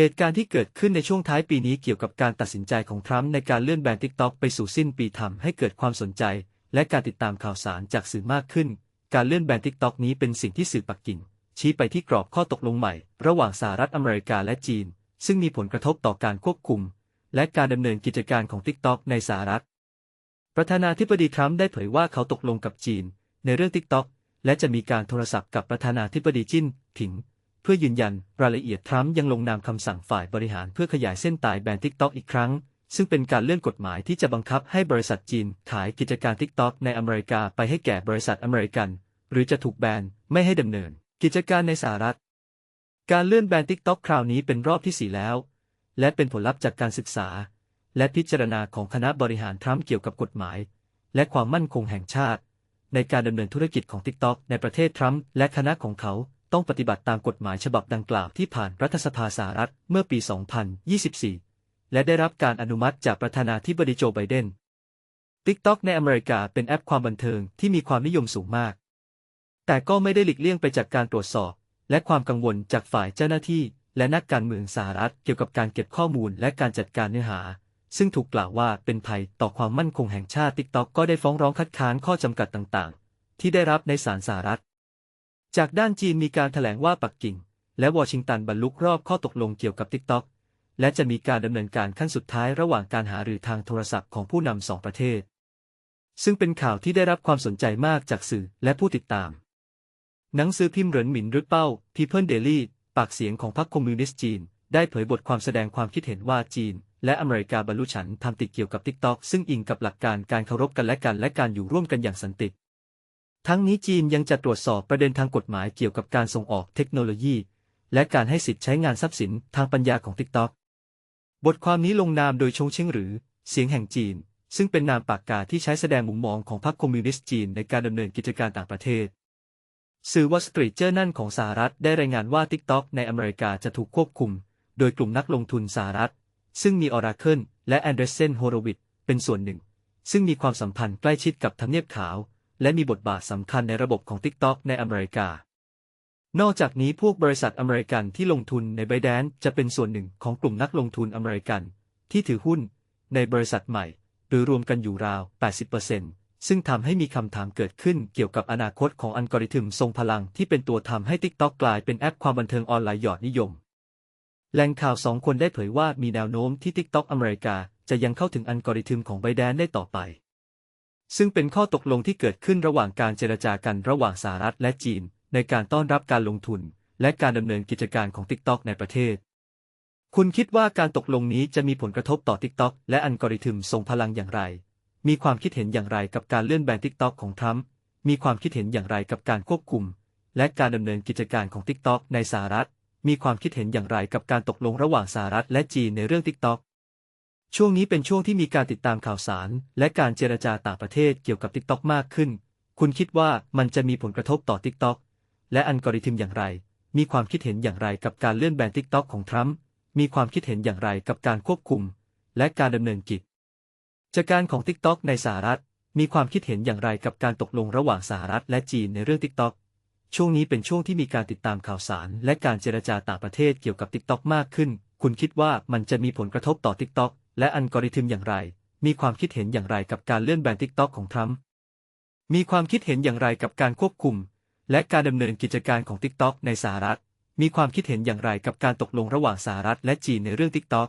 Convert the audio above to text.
เหตุการณ์ที่เกิดขึ้นในช่วงท้ายปีนี้เกี่ยวกับการตัดสินใจของทรัมป์ในการเลื่อนแบน TikTok ไปสู่สิ้นปีทำให้เกิดความสนใจ และการติดตามข่าวสารจากสื่อมากขึ้น การเลื่อนแบน TikTok นี้เป็นสิ่งที่สื่อปักกิ่งชี้ไปที่กรอบข้อตกลงใหม่ ระหว่างสหรัฐอเมริกาและจีน ซึ่งมีผลกระทบต่อการควบคุม และการดำเนินกิจการของ TikTok ในสหรัฐ ประธานาธิบดีทรัมป์ได้เผยว่าเขาตกลงกับจีน ในเรื่อง TikTok และจะมีการโทรศัพท์กับประธานาธิบดีจิ้นผิง พื่อยืนยันรายละเอียดทรัมป์ยังลงนามคำสั่งฝ่ายบริหารเพื่อขยายเส้นตายแบน TikTok อีกครั้ง ซึ่งเป็นการเลื่อนกฎหมายที่จะบังคับให้บริษัทจีนขายกิจการ TikTok ในอเมริกาไปให้แก่บริษัทอเมริกัน หรือจะถูกแบนไม่ให้ดำเนิน กิจการในสหรัฐ การเลื่อนแบน TikTok คราวนี้เป็นรอบที่ 4 แล้ว และเป็นผลลัพธ์จากการศึกษา และพิจารณาของคณะบริหารทรัมป์เกี่ยวกับกฎหมาย และความมั่นคงแห่งชาติ ในการดำเนินธุรกิจของ TikTok ในประเทศทรัมป์และคณะของเขา ต้องปฏิบัติตามกฎหมายฉบับดังกล่าวที่ผ่านรัฐสภาสหรัฐเมื่อปี 2024 และได้รับการอนุมัติจากประธานาธิบดีโจไบเดน TikTok ในอเมริกาเป็นแอปความบันเทิงที่มีความนิยมสูงมาก แต่ก็ไม่ได้หลีกเลี่ยงไปจากการตรวจสอบ และความกังวลจากฝ่ายเจ้าหน้าที่ และนักการเมืองสหรัฐเกี่ยวกับการเก็บข้อมูลและการจัดการเนื้อหา ซึ่งถูกกล่าวว่าเป็นภัยต่อความมั่นคงแห่งชาติ TikTok ก็ได้ฟ้องร้องคัดค้านข้อจำกัดต่างๆ ที่ได้รับในศาลสหรัฐ จากด้านจีนมีการถแถลงว่าปักกิ่ง และวอชิงตันบรรลุรอบข้อตกลงเกี่ยวกับ TikTok และจะมีการดำเนินการขั้นสุดท้ายระหว่างการหารือทางโทรศัพท์ของผู้นำสองประเทศ ซึ่งเป็นข่าวที่ได้รับความสนใจมากจากสื่อและผู้ติดตาม หนังสือพิมพ์เหรินหมินรึเป้า People Daily ปากเสียงของพรรคคอมมิวนิสต์จีน ได้เผยบทความแสดงความคิดเห็นว่าจีน และอเมริกาบรรลุฉันทำติดเกี่ยวกับ TikTok ซึ่งอิงกับหลักการการเคารพกันและกันและการอยู่ร่วมกันอย่างสันติ ทั้งนี้จีนยังจะตรวจสอบประเด็นทางกฎหมายเกี่ยวกับการส่งออกเทคโนโลยี และการให้สิทธิ์ใช้งานทรัพย์สินทางปัญญาของ TikTok บทความนี้ลงนามโดยชงเชิงหรือ เสียงแห่งจีน ซึ่งเป็นนามปากกาที่ใช้แสดงมุมมองของพรรคคอมมิวนิสต์จีนในการดำเนินกิจการต่างประเทศ สื่อวอลสตรีทเจอร์นั่นของสหรัฐได้รายงานว่า TikTok ในอเมริกาจะถูกควบคุม โดยกลุ่มนักลงทุนสหรัฐ ซึ่งมี Oracle และ Andreessen Horowitz เป็นส่วนหนึ่ง ซึ่งมีความสัมพันธ์ใกล้ชิดกับทำเนียบขาว และมีบทบาทสำคัญในระบบของ TikTok ในอเมริกา นอกจากนี้พวกบริษัทอเมริกันที่ลงทุนในไบแดนจะเป็นส่วนหนึ่งของกลุ่มนักลงทุนอเมริกัน ที่ถือหุ้น ในบริษัทใหม่หรือรวมกันอยู่ราว 80%ซึ่งทำให้มีคำถามเกิดขึ้นเกี่ยวกับอนาคตของอัลกอริทึมทรงพลังที่เป็นตัวทำให้ TikTok กลายเป็นแอปความบันเทิงออนไลน์ยอดนิยมแหล่งข่าวสองคนได้เผยว่ามีแนวโน้มที่ TikTok อเมริกาจะยังเข้าถึงอัลกอริทึมของไบแดนได้ต่อไป ซึ่งเป็นข้อตกลงที่เกิดขึ้นระหว่างการเจรจากันระหว่างสหรัฐและจีน ในการต้อนรับการลงทุน และการดำเนินกิจการของ TikTok ในประเทศ คุณคิดว่าการตกลงนี้จะมีผลกระทบต่อ TikTok และอัลกอริทึมทรงพลังอย่างไร มีความคิดเห็นอย่างไรกับการเลื่อนแบน TikTok ของทรัมป์ มีความคิดเห็นอย่างไรกับการควบคุม และการดำเนินกิจการของ TikTok ในสหรัฐ มีความคิดเห็นอย่างไรกับการตกลงระหว่างสหรัฐและจีนในเรื่อง TikTok ช่วงนี้เป็นช่วงที่มีการติดตามข่าวสาร และการเจรจาต่างประเทศเกี่ยวกับ TikTok มากขึ้น คุณคิดว่ามันจะมีผลกระทบต่อ TikTok และอัลกอริทึมอย่างไร มีความคิดเห็นอย่างไรกับการเลื่อนแบน TikTok ของทรัมป์ มีความคิดเห็นอย่างไรกับการควบคุม และการดำเนินกิจจากการของ TikTok ในสหรัฐ มีความคิดเห็นอย่างไรกับการตกลงระหว่างสหรัฐและจีนในเรื่อง TikTok ช่วงนี้เป็นช่วงที่มีการติดตามข่าวสาร และการเจรจาต่างประเทศเกี่ยวกับ TikTok มากขึ้น คุณคิดว่ามันจะมีผลกระทบต่อ TikTok และอัลกอริทึมอย่างไร มีความคิดเห็นอย่างไรกับการเลื่อนแบนทิกต็อกของทรัมป์มีความคิดเห็นอย่างไรกับการควบคุม และการดำเนินกิจการของทิกต็อกในสหรัฐ มีความคิดเห็นอย่างไรกับการตกลงระหว่างสหรัฐและจีนในเรื่องทิกต็อก